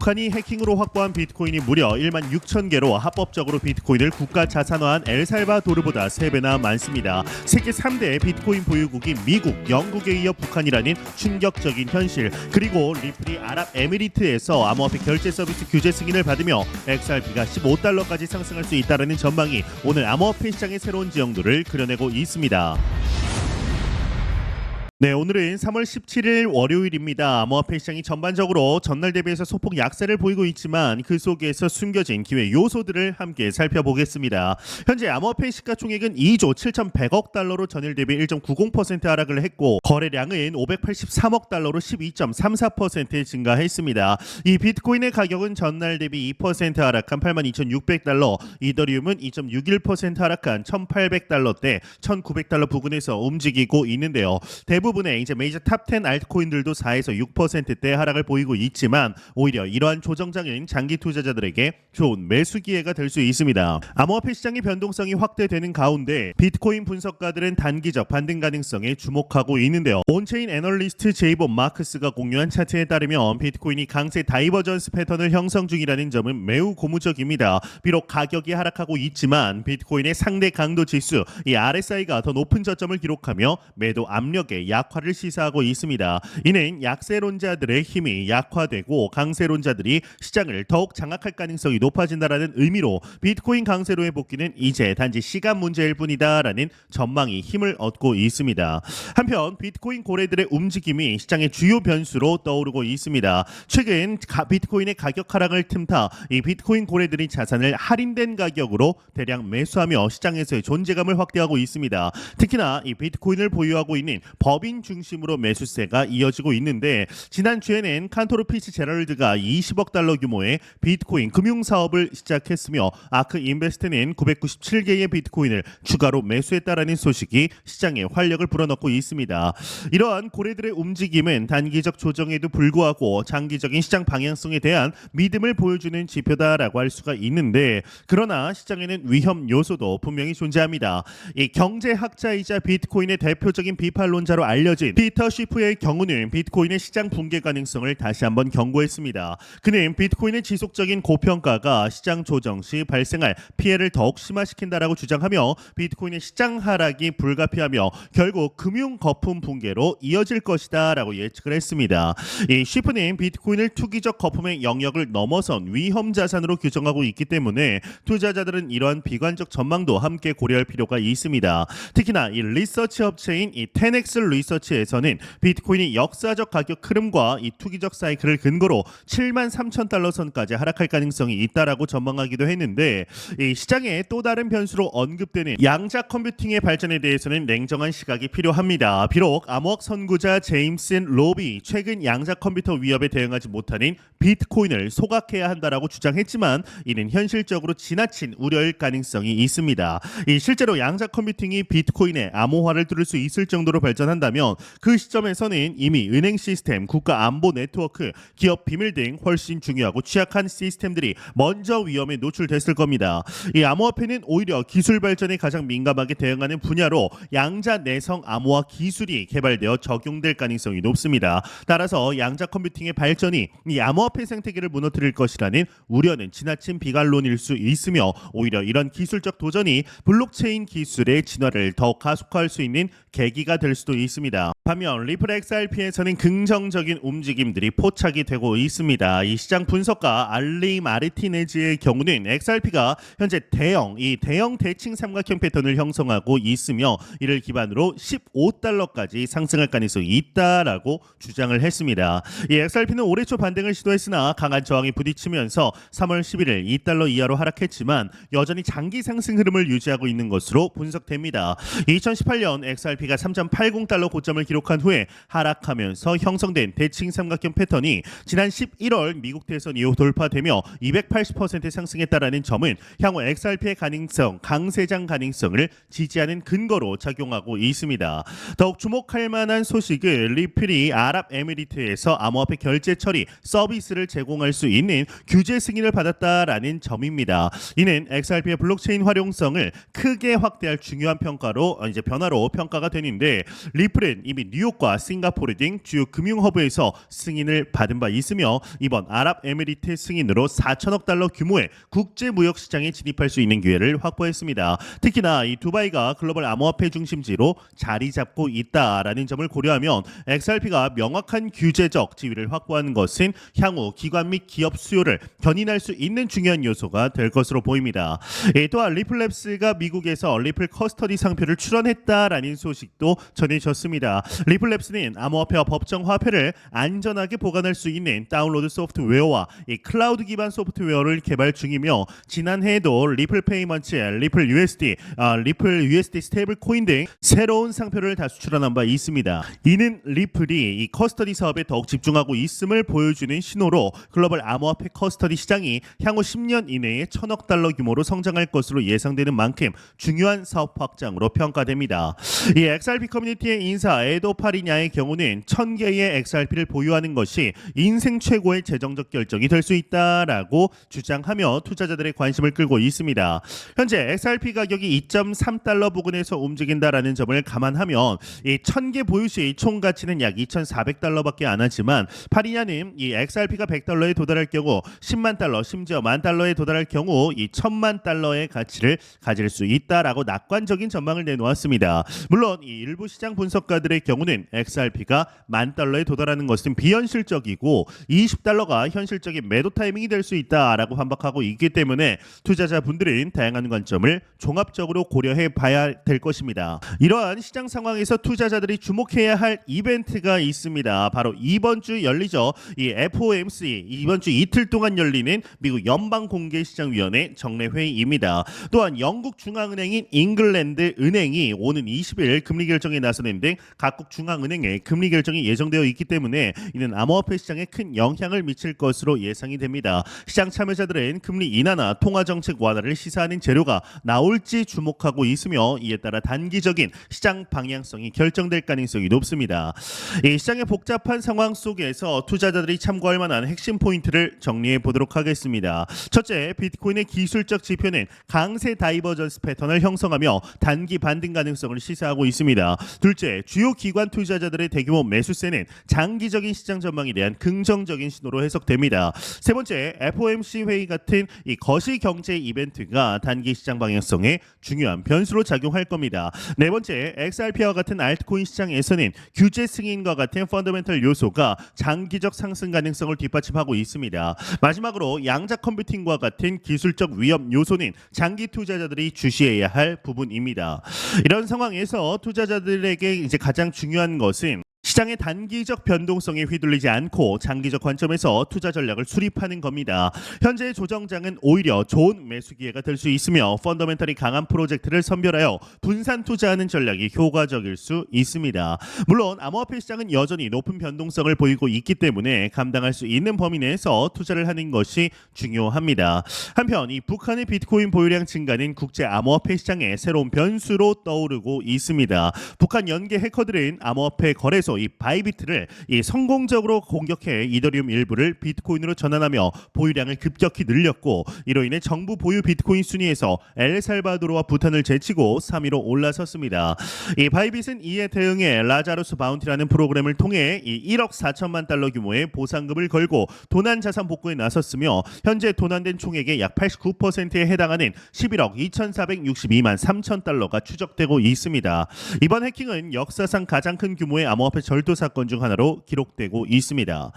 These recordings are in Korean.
북한이 해킹으로 확보한 비트코인이 무려 1만 6천 개로 합법적으로 비트코인을 국가 자산화한 엘살바도르보다 3배나 많습니다. 세계 3대 비트코인 보유국인 미국, 영국에 이어 북한이라는 충격적인 현실. 그리고 리플이 아랍에미리트에서 암호화폐 결제 서비스 규제 승인을 받으며 XRP가 15달러까지 상승할 수 있다는 전망이 오늘 암호화폐 시장의 새로운 지형도를 그려내고 있습니다. 네, 오늘은 3월 17일 월요일입니다. 암호화폐 시장이 전반적으로 전날 대비해서 소폭 약세를 보이고 있지만 그 속에서 숨겨진 기회 요소들을 함께 살펴보겠습니다. 현재 암호화폐 시가총액은 2조 7,100억 달러로 전일 대비 1.90% 하락을 했고 거래량은 583억 달러로 12.34% 증가했습니다. 이 비트코인의 가격은 전날 대비 2% 하락한 82,600달러, 이더리움은 2.61% 하락한 1,800달러대, 1,900달러 부근에서 움직이고 있는데요. 대부분 의 이제 메이저 탑10 알트코인들도 4에서 6%대 하락을 보이고 있지만 오히려 이러한 조정장은 장기 투자자들에게 좋은 매수 기회가 될 수 있습니다. 암호화폐 시장의 변동성이 확대되는 가운데 비트코인 분석가들은 단기적 반등 가능성에 주목하고 있는데요. 온체인 애널리스트 제이본 마크스가 공유한 차트에 따르면 비트코인이 강세 다이버전스 패턴을 형성 중이라는 점은 매우 고무적입니다. 비록 가격이 하락하고 있지만 비트코인의 상대 강도 지수 이 RSI가 더 높은 저점을 기록하며 매도 압력에 약 화를 시사하고 있습니다. 이는 약세론자들의 힘이 약화되고 강세론자들이 시장을 더욱 장악할 가능성이 높아진다라는 의미로 비트코인 강세로의 복귀는 이제 단지 시간 문제일 뿐이다라는 전망이 힘을 얻고 있습니다. 한편 비트코인 고래들의 움직임이 시장의 주요 변수로 떠오르고 있습니다. 최근 가- 비트코인의 가격 하락을 틈타 이 비트코인 고래들이 자산을 할인된 가격으로 대량 매수하며 시장에서의 존재감을 확대하고 있습니다. 특히나 이 비트코인을 보유하고 있는 법인 중심으로 매수세가 이어지고 있는데 지난주에는 칸토르 피치 제럴드가 20억 달러 규모의 비트코인 금융 사업을 시작했으며 아크 인베스트는 997개의 비트코인을 추가로 매수했다라는 소식이 시장에 활력을 불어넣고 있습니다. 이러한 고래들의 움직임은 단기적 조정에도 불구하고 장기적인 시장 방향성에 대한 믿음을 보여주는 지표다라고 할 수가 있는데 그러나 시장에는 위험 요소도 분명히 존재합니다. 이 경제학자이자 비트코인의 대표적인 비판론자로 알려진 피터 쉬프의 경우는 비트코인의 시장 붕괴 가능성을 다시 한번 경고했습니다. 그는 비트코인의 지속적인 고평가가 시장 조정 시 발생할 피해를 더욱 심화시킨다라고 주장하며 비트코인의 시장 하락이 불가피하며 결국 금융 거품 붕괴로 이어질 것이다라고 예측을 했습니다. 이 쉬프는 비트코인을 투기적 거품의 영역을 넘어선 위험 자산으로 규정하고 있기 때문에 투자자들은 이러한 비관적 전망도 함께 고려할 필요가 있습니다. 특히나 이 리서치 업체인 이 테넥스 리서치에서는 비트코인이 역사적 가격 흐름과 이 투기적 사이클을 근거로 7만 3천 달러 선까지 하락할 가능성이 있다라고 전망하기도 했는데 이 시장의 또 다른 변수로 언급되는 양자 컴퓨팅의 발전에 대해서는 냉정한 시각이 필요합니다. 비록 암호학 선구자 제임슨 로비 최근 양자 컴퓨터 위협에 대응하지 못하는 비트코인을 소각해야 한다라고 주장했지만 이는 현실적으로 지나친 우려일 가능성이 있습니다. 이 실제로 양자 컴퓨팅이 비트코인의 암호화를 뚫을 수 있을 정도로 발전한다 면 그 시점에서는 이미 은행 시스템, 국가 안보 네트워크, 기업 비밀 등 훨씬 중요하고 취약한 시스템들이 먼저 위험에 노출됐을 겁니다. 이 암호화폐는 오히려 기술 발전에 가장 민감하게 대응하는 분야로 양자 내성 암호화 기술이 개발되어 적용될 가능성이 높습니다. 따라서 양자 컴퓨팅의 발전이 이 암호화폐 생태계를 무너뜨릴 것이라는 우려는 지나친 비관론일 수 있으며 오히려 이런 기술적 도전이 블록체인 기술의 진화를 더 가속화할 수 있는 계기가 될 수도 있습니다. 반면 리플 XRP에서는 긍정적인 움직임들이 포착이 되고 있습니다. 이 시장 분석가 알리 마르티네즈의 경우는 XRP가 현재 대형 이 대형 대칭 삼각형 패턴을 형성하고 있으며 이를 기반으로 15달러까지 상승할 가능성이 있다라고 주장을 했습니다. 이 XRP는 올해 초 반등을 시도했으나 강한 저항이 부딪히면서 3월 11일 2달러 이하로 하락했지만 여전히 장기 상승 흐름을 유지하고 있는 것으로 분석됩니다. 2018년 XRP가 3.80달러 고점을 기록한 후에 하락하면서 형성된 대칭 삼각형 패턴이 지난 11월 미국 대선 이후 돌파되며 280% 상승했다라는 점은 향후 XRP의 가능성, 강세장 가능성을 지지하는 근거로 작용하고 있습니다. 더욱 주목할 만한 소식은 리플이 아랍에미리트에서 암호화폐 결제 처리 서비스를 제공할 수 있는 규제 승인을 받았다라는 점입니다. 이는 XRP의 블록체인 활용성을 크게 확대할 중요한 평가로 어, 이제 변화로 평가가 되는데 리플 리플은 이미 뉴욕과 싱가포르 등 주요 금융 허브에서 승인을 받은 바 있으며 이번 아랍에미리트 승인으로 4천억 달러 규모의 국제 무역 시장에 진입할 수 있는 기회를 확보했습니다. 특히나 이 두바이가 글로벌 암호화폐 중심지로 자리 잡고 있다라는 점을 고려하면 XRP가 명확한 규제적 지위를 확보하는 것은 향후 기관 및 기업 수요를 견인할 수 있는 중요한 요소가 될 것으로 보입니다. 예, 또한 리플랩스가 미국에서 리플 커스터디 상표를 출원했다라는 소식도 전해졌습니다. 리플랩스는 암호화폐와 법정 화폐를 안전하게 보관할 수 있는 다운로드 소프트웨어와 이 클라우드 기반 소프트웨어를 개발 중이며 지난해에도 리플 페이먼트, 리플 USD, 아, 리플 USD 스테이블 코인 등 새로운 상표를 다 수 출원한 바 있습니다. 이는 리플이 이 커스터디 사업에 더욱 집중하고 있음을 보여주는 신호로 글로벌 암호화폐 커스터디 시장이 향후 10년 이내에 천억 달러 규모로 성장할 것으로 예상되는 만큼 중요한 사업 확장으로 평가됩니다. 이 XRP 커뮤니티의 인사 에도 파리냐의 경우는 1000개의 XRP를 보유하는 것이 인생 최고의 재정적 결정이 될 수 있다라고 주장하며 투자자들의 관심을 끌고 있습니다. 현재 XRP 가격이 2.3달러 부근에서 움직인다라는 점을 감안하면 이 1000개 보유 시 총 가치는 약 2,400달러밖에 안 하지만 파리냐는 이 XRP가 100달러에 도달할 경우 10만 달러 심지어 만 달러에 도달할 경우 이 1000만 달러의 가치를 가질 수 있다라고 낙관적인 전망을 내놓았습니다. 물론 이 일부 시장 분석 가들의 경우는 XRP가 만 달러에 도달하는 것은 비현실적이고 20달러가 현실적인 매도 타이밍이 될 수 있다라고 반박하고 있기 때문에 투자자분들은 다양한 관점을 종합적으로 고려해 봐야 될 것입니다. 이러한 시장 상황에서 투자자들이 주목해야 할 이벤트가 있습니다. 바로 이번 주 열리죠. 이 FOMC 이번 주 이틀 동안 열리는 미국 연방 공개 시장 위원회 정례 회의입니다. 또한 영국 중앙은행인 잉글랜드 은행이 오는 20일 금리 결정에 나서는 등 각국 중앙은행의 금리 결정이 예정되어 있기 때문에 이는 암호화폐 시장에 큰 영향을 미칠 것으로 예상이 됩니다. 시장 참여자들은 금리 인하나 통화 정책 완화를 시사하는 재료가 나올지 주목하고 있으며 이에 따라 단기적인 시장 방향성이 결정될 가능성이 높습니다. 이 시장의 복잡한 상황 속에서 투자자들이 참고할 만한 핵심 포인트를 정리해 보도록 하겠습니다. 첫째, 비트코인의 기술적 지표는 강세 다이버전스 패턴을 형성하며 단기 반등 가능성을 시사하고 있습니다. 둘째, 주요 기관 투자자들의 대규모 매수세는 장기적인 시장 전망에 대한 긍정적인 신호로 해석됩니다. 세 번째, FOMC 회의 같은 이 거시 경제 이벤트가 단기 시장 방향성에 중요한 변수로 작용할 겁니다. 네 번째, XRP와 같은 알트코인 시장에서는 규제 승인과 같은 펀더멘털 요소가 장기적 상승 가능성을 뒷받침하고 있습니다. 마지막으로 양자 컴퓨팅과 같은 기술적 위험 요소는 장기 투자자들이 주시해야 할 부분입니다. 이런 상황에서 투자자들에게 이제 가장 중요한 것은 시장의 단기적 변동성에 휘둘리지 않고 장기적 관점에서 투자 전략을 수립하는 겁니다. 현재 조정장은 오히려 좋은 매수 기회가 될 수 있으며 펀더멘털이 강한 프로젝트를 선별하여 분산 투자하는 전략이 효과적일 수 있습니다. 물론 암호화폐 시장은 여전히 높은 변동성을 보이고 있기 때문에 감당할 수 있는 범위 내에서 투자를 하는 것이 중요합니다. 한편 이 북한의 비트코인 보유량 증가는 국제 암호화폐 시장의 새로운 변수로 떠오르고 있습니다. 북한 연계 해커들은 암호화폐 거래소 이 바이비트를 이 성공적으로 공격해 이더리움 일부를 비트코인으로 전환하며 보유량을 급격히 늘렸고 이로 인해 정부 보유 비트코인 순위에서 엘살바도르와 부탄을 제치고 3위로 올라섰습니다. 이 바이빗은 이에 대응해 라자루스 바운티라는 프로그램을 통해 이 1억 4천만 달러 규모의 보상금을 걸고 도난 자산 복구에 나섰으며 현재 도난된 총액의 약 89%에 해당하는 11억 2,462만 3천 달러가 추적되고 있습니다. 이번 해킹은 역사상 가장 큰 규모의 암호화폐 절도 사건 중 하나로 기록되고 있습니다.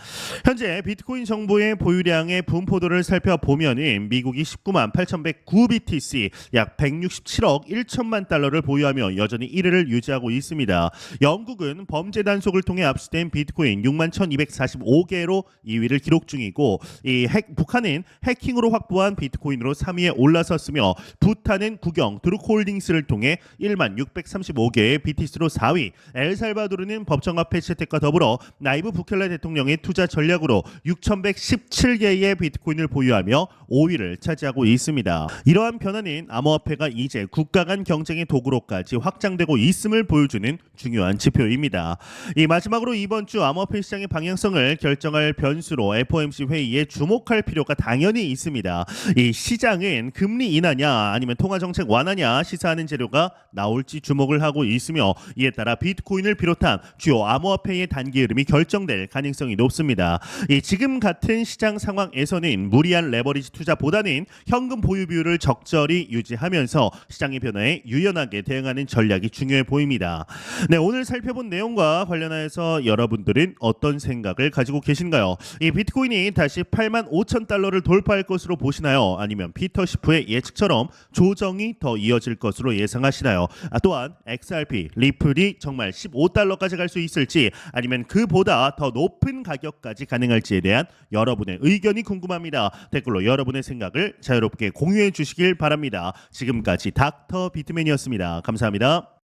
현재 비트코인 정보의 보유량의 분포도를 살펴보면은 미국이 19만 8,109 BTC 약 167억 1천만 달러를 보유하며 여전히 1위를 유지하고 있습니다. 영국은 범죄 단속을 통해 압수된 비트코인 6만 1,245개로 2위를 기록 중이고 이 핵, 북한은 해킹으로 확보한 비트코인으로 3위에 올라섰으며 부탄은 국영 드루홀딩스를 통해 1만 635개의 BTC로 4위, 엘살바도르는 법정 암호화폐 채택과 더불어 나이브 부켈레 대통령의 투자 전략으로 6,117개의 비트코인을 보유하며 5위를 차지하고 있습니다. 이러한 변화는 암호화폐가 이제 국가 간 경쟁의 도구로까지 확장되고 있음을 보여주는 중요한 지표입니다. 이 마지막으로 이번 주 암호화폐 시장의 방향성을 결정할 변수로 FOMC 회의에 주목할 필요가 당연히 있습니다. 이 시장은 금리 인하냐 아니면 통화 정책 완화냐 시사하는 재료가 나올지 주목을 하고 있으며 이에 따라 비트코인을 비롯한 주요 암호화폐의 단기 흐름이 결정될 가능성이 높습니다. 이 지금 같은 시장 상황에서는 무리한 레버리지 투자보다는 현금 보유 비율을 적절히 유지하면서 시장의 변화에 유연하게 대응하는 전략이 중요해 보입니다. 네, 오늘 살펴본 내용과 관련해서 여러분들은 어떤 생각을 가지고 계신가요? 이 비트코인이 다시 8만 5천 달러를 돌파할 것으로 보시나요? 아니면 피터 시프의 예측처럼 조정이 더 이어질 것으로 예상하시나요? 아, 또한 XRP, 리플이 정말 15달러까지 갈 수 있을지 아니면 그보다 더 높은 가격까지 가능할지에 대한 여러분의 의견이 궁금합니다. 댓글로 여러분의 생각을 자유롭게 공유해 주시길 바랍니다. 지금까지 닥터 비트맨이었습니다. 감사합니다.